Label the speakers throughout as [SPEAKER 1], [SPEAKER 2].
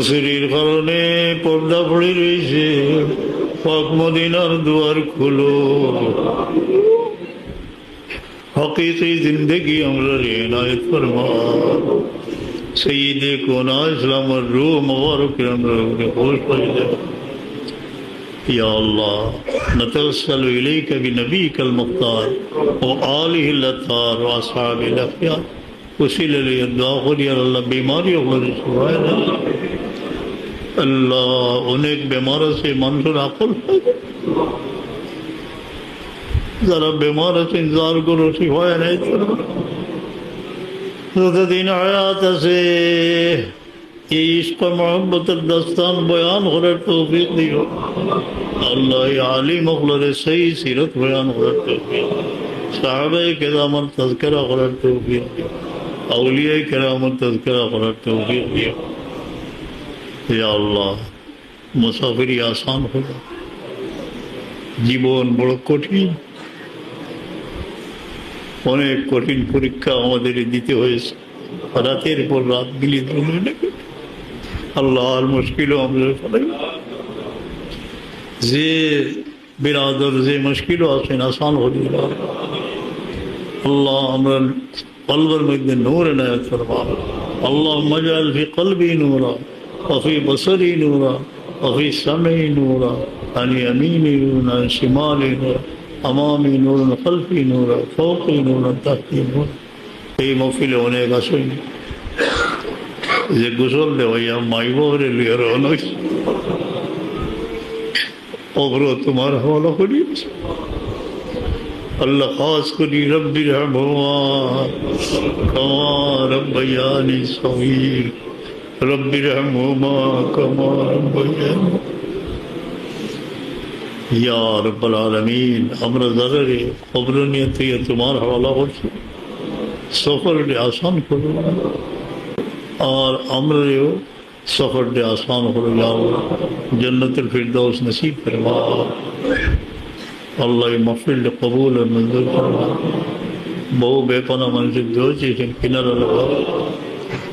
[SPEAKER 1] سریر خرنے پردہ پڑی ریشے রয়েছে। مدینہ دوار کھلو حقیقی زندگی عمر عنایت فرما سیدے کونا اسلام روح مبارک عمر کے خوش پہنچ یا اللہ نتوسل الیک کا المختار و آلہ اللہ تار و اصحاب الافیار اسی لیے دعا خود یا اللہ بیماری و خود سبائے اللہ অনেক বেমার আছে, মানুষের আকল যারা বেমার আছে ইন্তজার করো শিফায় নেই। যতদিন হায়াত আছে, এই ইস্ক মোহাম্মতের দস্তান বয়ান করার তৌফিক দিও। আল্লাহ আলী মখলরে সেই সিরত বয়ান করার তৌফিক সাহাবাই কেরামর তذকরা করার তৌফিক দিও। আউলিয়াই কেরামর তذকরা করার তৌফিক দিও। হে আল্লাহ, মুসাফিরি আসান হলো। জীবন বড় কঠিন। অনেক কঠিন পরীক্ষা আমাদের দিতে হয়েছে। রাতের পর রাত মিলিয়ে আল্লাহর মুশকিলও আমরা যে বিরাদর, যে মুশকিলও আছেন, আসান হলি আল্লাহ। আমরা কলবের মধ্যে নূর ফরমা আল্লাহ মজাল ফি কলবি নূরা। وفي بصري نورا وفي سمعي نورا عن يميني نورا عن شمالي نورا أمامي نورا خلفي نورا فوقي نورا تحتي نورا. اي محفل هوني کا إذا یہ لي ويا ماي مائی بہرے لیے اغرو تمار تمہارا حوالہ الله خاص کری رب رحم كما رب رب رحمہما کما ربیانی یا رب العالمین، امر ضرر قبر نیتی تمہار حوالہ ہو سفر نے آسان کرو اور امر ریو سفر نے آسان ہو جاؤ جنت الفردوس نصیب فرما۔ اللہ محفل قبول منظور فرما۔ بہو بے پناہ منزل دو چیزیں کنر اللہ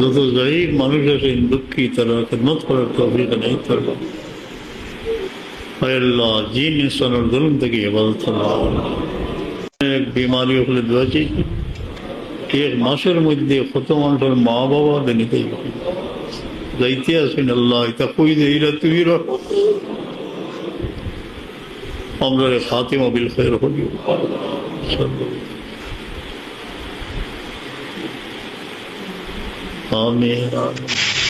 [SPEAKER 1] যত জয়ীব মানুষ আছেন দুঃখী, তারা খেদমত করার তৌফিক নেই করব আল্লাহ থেকে হেফাজত বিমারি হলে দোয়া এক মাসের মধ্যে কত মানুষের মা বাবা নিতে যাইতে আসেন আল্লাহ, এটা কই দেইরা তুমি রাখো আমরা খাতিমা বিল খের হলি। Amém.